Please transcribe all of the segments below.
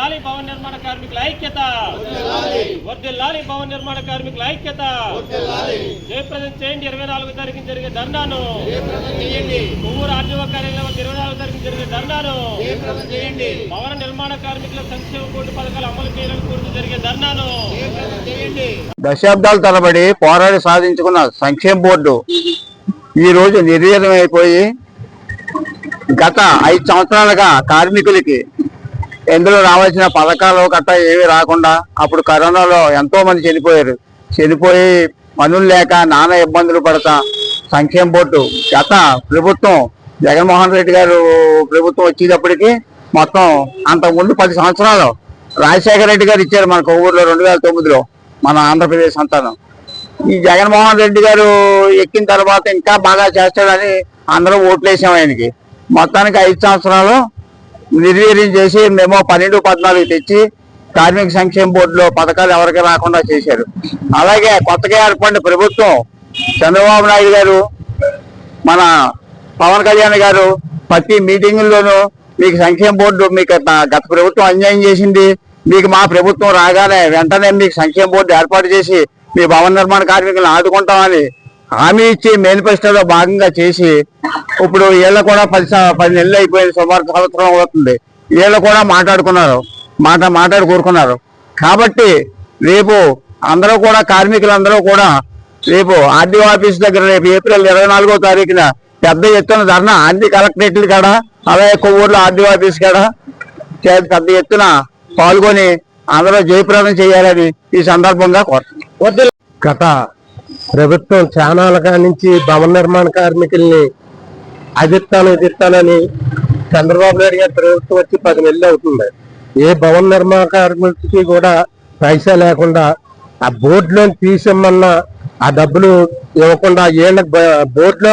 వర్దిల్లాలి భవన నిర్మాణ కార్మికుల ఐక్యత. వర్దిల్లాలి భవన నిర్మాణ కార్మికుల ఐక్యత. జయప్రదం చేయండి ఇరవై నాలుగు తారీఖు జరిగే ధర్నాను. కొవ్వూరు ఆర్టీఓ కార్యాలయం వద్ద ఇరవై నాలుగు తారీఖు జరిగే ధర్నాను. భవన నిర్మాణ కార్మికుల సంక్షేమ బోర్డు పథకాలు అమలు చేయాలని కోరుతూ జరిగే ధర్నాను. దశాబ్దాల తరబడి పోరాడి సాధించుకున్న సంక్షేమ బోర్డు ఈ రోజు నిర్వీర్యం అయిపోయి గత ఐదు సంవత్సరాలుగా కార్మికులకి ఎందులో రావాల్సిన పథకాలు గట్రా ఏమీ రాకుండా అప్పుడు కరోనాలో ఎంతో మంది చనిపోయారు. చనిపోయి పనులు లేక నానా ఇబ్బందులు పడతా సంక్షేమ బోర్డు గత ప్రభుత్వం జగన్మోహన్ రెడ్డి గారు ప్రభుత్వం వచ్చేటప్పటికి మొత్తం అంతకుముందు పది సంవత్సరాలు రాజశేఖర రెడ్డి గారు ఇచ్చారు మన కొవ్వూరులో రెండు వేల తొమ్మిదిలో మన ఆంధ్రప్రదేశ్ సంతానం ఈ జగన్మోహన్ రెడ్డి గారు ఎక్కిన తర్వాత ఇంకా బాగా చేస్తాడని అందరూ ఓట్లేసాం ఆయనకి. మొత్తానికి ఐదు సంవత్సరాలు నిర్వీర్యం చేసి మేము పన్నెండు పద్నాలుగు తెచ్చి కార్మిక సంక్షేమ బోర్డులో పథకాలు ఎవరికి రాకుండా చేశారు. అలాగే కొత్తగా ఏర్పడిన ప్రభుత్వం చంద్రబాబు నాయుడు గారు మన పవన్ కళ్యాణ్ గారు ప్రతి మీటింగుల్లోనూ మీకు సంక్షేమ బోర్డు మీకు గత- గత ప్రభుత్వం అన్యాయం చేసింది మీకు మా ప్రభుత్వం రాగానే వెంటనే మీకు సంక్షేమ బోర్డు ఏర్పాటు చేసి మీ భవన నిర్మాణ కార్మికులను ఆదుకుంటామని హామీ ఇచ్చి మేనిఫెస్టోలో భాగంగా చేసి ఇప్పుడు వీళ్ళు కూడా పది పది నెలలు అయిపోయింది సుమారు సంవత్సరం అవుతుంది. వీళ్ళు కూడా మాట్లాడుకున్నారు. మాట మాట్లాడి కోరుకున్నారు. కాబట్టి రేపు అందరూ కూడా కార్మికులందరూ కూడా రేపు ఆర్డీఓ ఆఫీస్ దగ్గర రేపు ఏప్రిల్ ఇరవై నాలుగో తారీఖున పెద్ద ఎత్తున ధర్నా అన్ని కలెక్టరేట్ల కాడ అలాగే కొవ్వూరులో ఆర్డీఓ ఆఫీస్ కాడ పెద్ద ఎత్తున పాల్గొని అందరూ జయప్రదం చేయాలని ఈ సందర్భంగా కోరుతున్నాను గత ప్రభుత్వం చానాలుగా నుంచి భవన నిర్మాణ కార్మికుల్ని అదిస్తాను ఎదిస్తానని చంద్రబాబు నాయుడు గారి ప్రభుత్వం వచ్చి పది నెలలు అవుతుంది. ఏ భవన నిర్మాణ కార్మికులకి కూడా పైసా లేకుండా ఆ బోర్డులో తీసిమ్మన్నా ఆ డబ్బులు ఇవ్వకుండా ఏళ్ళ బోర్డులో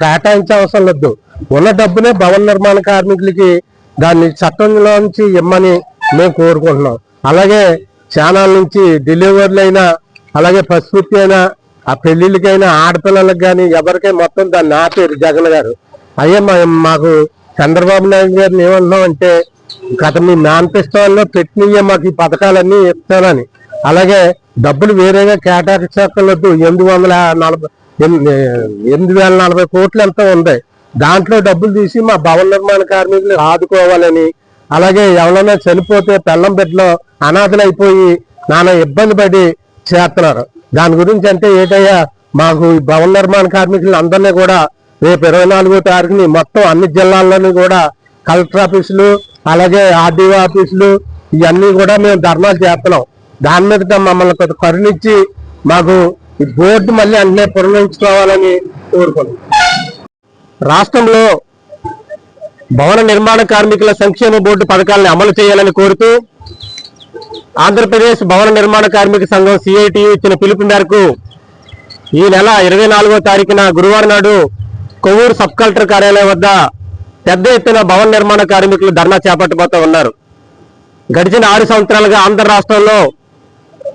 కేటాయించే అవసరం లేదు. ఉన్న డబ్బునే భవన నిర్మాణ కార్మికులకి దాన్ని చట్టంలోంచి ఇమ్మని మేము కోరుకుంటున్నాం. అలాగే ఛానల్ నుంచి డెలివరీలు అయినా అలాగే పసుపుత్తి అయినా ఆ పెళ్ళిళ్ళకైనా ఆడపిల్లలకు కానీ ఎవరికై మొత్తం దాన్ని ఆపేరు జగన్ గారు. అయ్యే మాకు చంద్రబాబు నాయుడు గారిని ఏమంటున్నాం అంటే గత మీ మేనిఫెస్టోల్లో పెట్టినయ్యే మాకు ఈ పథకాలన్నీ ఇస్తానని. అలాగే డబ్బులు వేరేగా కేటాయించక్కర్లేదు ఎనిమిది వందల నలభై ఎనిమిది ఎనిమిది వేల నలభై కోట్లు ఎంతో ఉంది. దాంట్లో డబ్బులు తీసి మా భవన నిర్మాణ కార్మికులు ఆదుకోవాలని అలాగే ఎవరైనా చనిపోతే పెళ్ళం బిడ్డలో అనాథలు అయిపోయి నానా ఇబ్బంది పడి చేస్తున్నారు. దాని గురించి అంటే ఏటయ్యా మాకు ఈ భవన నిర్మాణ కార్మికులు అందరినీ కూడా రేపు ఇరవై నాలుగో తారీఖుని మొత్తం అన్ని జిల్లాల్లోనూ కూడా కలెక్టర్ ఆఫీసులు అలాగే ఆర్డీఓ ఆఫీసులు ఇవన్నీ కూడా మేము ధర్నాలు చేస్తున్నాం. దాని మీద మమ్మల్ని కొంత కరుణించి మాకు ఈ బోర్డు మళ్ళీ అన్నీ పునరుద్ధరించుకోవాలని కోరుకున్నాం. రాష్ట్రంలో భవన నిర్మాణ కార్మికుల సంక్షేమ బోర్డు పథకాలను అమలు చేయాలని కోరుతూ ఆంధ్రప్రదేశ్ భవన నిర్మాణ కార్మిక సంఘం సిఐటి ఇచ్చిన పిలుపు మేరకు ఈ నెల ఇరవై నాలుగో తారీఖున గురువారం నాడు కొవ్వూరు సబ్ కలెక్టర్ కార్యాలయం వద్ద పెద్ద ఎత్తున భవన నిర్మాణ కార్మికులు ధర్నా చేపట్టబోతూ ఉన్నారు. గడిచిన ఆరు సంవత్సరాలుగా ఆంధ్ర రాష్ట్రంలో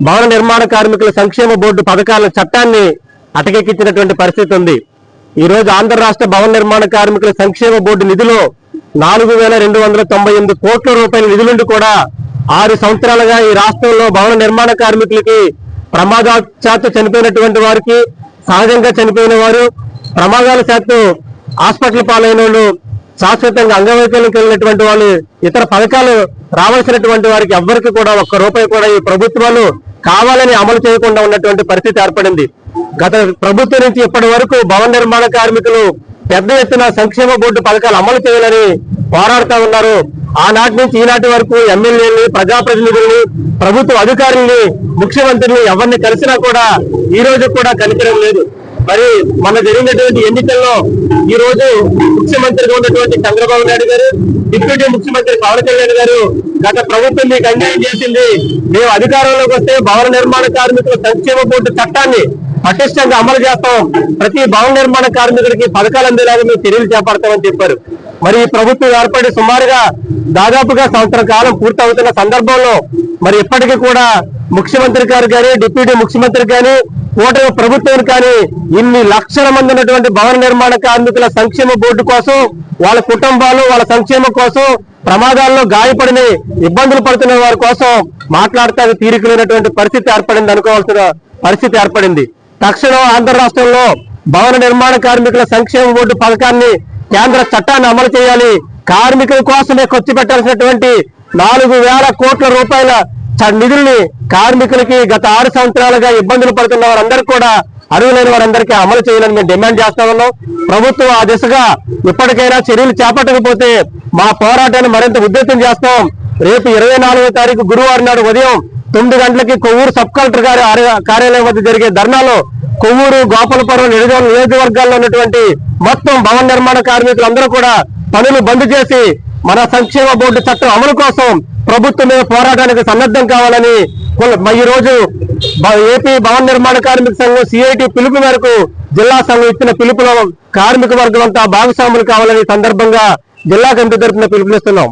భవన నిర్మాణ కార్మికుల సంక్షేమ బోర్డు పథకాల చట్టాన్ని అటకెక్కించినటువంటి పరిస్థితి ఉంది. ఈ రోజు ఆంధ్ర రాష్ట్ర భవన నిర్మాణ కార్మికుల సంక్షేమ బోర్డు నిధులు నాలుగు వేల రెండు వందల తొంభై ఎనిమిది కోట్ల రూపాయల నిధులుండి కూడా ఆరు సంవత్సరాలుగా ఈ రాష్ట్రంలో భవన నిర్మాణ కార్మికులకి ప్రమాదాశాత్తు చనిపోయినటువంటి వారికి సహజంగా చనిపోయిన వారు ప్రమాదాల శాత్తు హాస్పిటల్ పాలైన వాళ్ళు శాశ్వతంగా అంగవైకల్యం కలిగినటువంటి వాళ్ళు ఇతర పథకాలు రావాల్సినటువంటి వారికి ఎవ్వరికి కూడా ఒక్క రూపాయి కూడా ఈ ప్రభుత్వాలు కావాలని అమలు చేయకుండా ఉన్నటువంటి పరిస్థితి ఏర్పడింది. గత ప్రభుత్వం నుంచి ఇప్పటి వరకు భవన నిర్మాణ కార్మికులు పెద్ద ఎత్తున సంక్షేమ బోర్డు పథకాలు అమలు చేయాలని పోరాడుతా ఉన్నారు. ఆనాటి నుంచి ఈనాటి వరకు ఎమ్మెల్యేని ప్రజాప్రతినిధుల్ని ప్రభుత్వ అధికారుల్ని ముఖ్యమంత్రిని ఎవరిని కలిసినా కూడా ఈ రోజు కూడా కనిపించడం లేదు. మరి మన జరిగినటువంటి ఎన్నికల్లో ఈ రోజు ముఖ్యమంత్రిగా ఉన్నటువంటి చంద్రబాబు నాయుడు గారు డిప్యూటీ ముఖ్యమంత్రి పవన్ కళ్యాణ్ గారు గత ప్రభుత్వం మీకు అన్యాయం చేసింది. మేము అధికారంలోకి వస్తే భవన నిర్మాణ కార్మికుల సంక్షేమ బోర్డు చట్టాన్ని పటిష్టంగా అమలు చేస్తాం. ప్రతి భవన నిర్మాణ కార్మికుడికి పథకాలు అందేలాగా మేము చర్యలు చేపడతామని చెప్పారు. మరి ఈ ప్రభుత్వం ఏర్పడి సుమారుగా దాదాపుగా సంవత్సర కాలం పూర్తవుతున్న సందర్భంలో మరి ఇప్పటికీ కూడా ముఖ్యమంత్రి గారు కానీ డిప్యూటీ ముఖ్యమంత్రి కానీ కూటమి ప్రభుత్వం కానీ ఇన్ని లక్షల మంది ఉన్నటువంటి భవన నిర్మాణ కార్మికుల సంక్షేమ బోర్డు కోసం వాళ్ళ కుటుంబాలు వాళ్ళ సంక్షేమం కోసం ప్రమాదాల్లో గాయపడిన ఇబ్బందులు పడుతున్న వారి కోసం మాట్లాడటానికి తీరిక లేనటువంటి పరిస్థితి ఏర్పడింది అనుకోవాల్సిన పరిస్థితి ఏర్పడింది. తక్షణం ఆంధ్ర రాష్ట్రంలో భవన నిర్మాణ కార్మికుల సంక్షేమ బోర్డు పథకాన్ని కేంద్ర చట్టాన్ని అమలు చేయాలి. కార్మికుల కోసమే ఖర్చు పెట్టాల్సినటువంటి నాలుగు వేల కోట్ల రూపాయల నిధుల్ని కార్మికులకి గత ఆరు సంవత్సరాలుగా ఇబ్బందులు పడుతున్న వారందరూ కూడా అర్హులైన వారందరికీ అమలు చేయాలని మేము డిమాండ్ చేస్తా ఉన్నాం. ప్రభుత్వం ఆ దిశగా ఇప్పటికైనా చర్యలు చేపట్టకపోతే మా పోరాటాన్ని మరింత ఉధృతం చేస్తాం. రేపు ఇరవై నాలుగో తారీఖు గురువారం నాడు ఉదయం తొమ్మిది గంటలకి కొవ్వూరు సబ్ కలెక్టర్ గారి కార్యాలయం వద్ద జరిగే ధర్నాలో కొవ్వూరు గోపాలపురం నియోజక నియోజకవర్గాల్లో ఉన్నటువంటి మొత్తం భవన నిర్మాణ కార్మికులందరూ కూడా పనులు బంద్ చేసి మన సంక్షేమ బోర్డు చట్టం అమలు కోసం ప్రభుత్వం మీద పోరాటానికి సన్నద్ధం కావాలని ఈ రోజు ఏపీ భవన నిర్మాణ కార్మిక సంఘం సిఐటి పిలుపు మేరకు జిల్లా సంఘం ఇచ్చిన పిలుపులో కార్మిక వర్గం అంతా భాగస్వాములు కావాలని సందర్భంగా జిల్లా కమిటీ తరఫున పిలుపునిస్తున్నాం.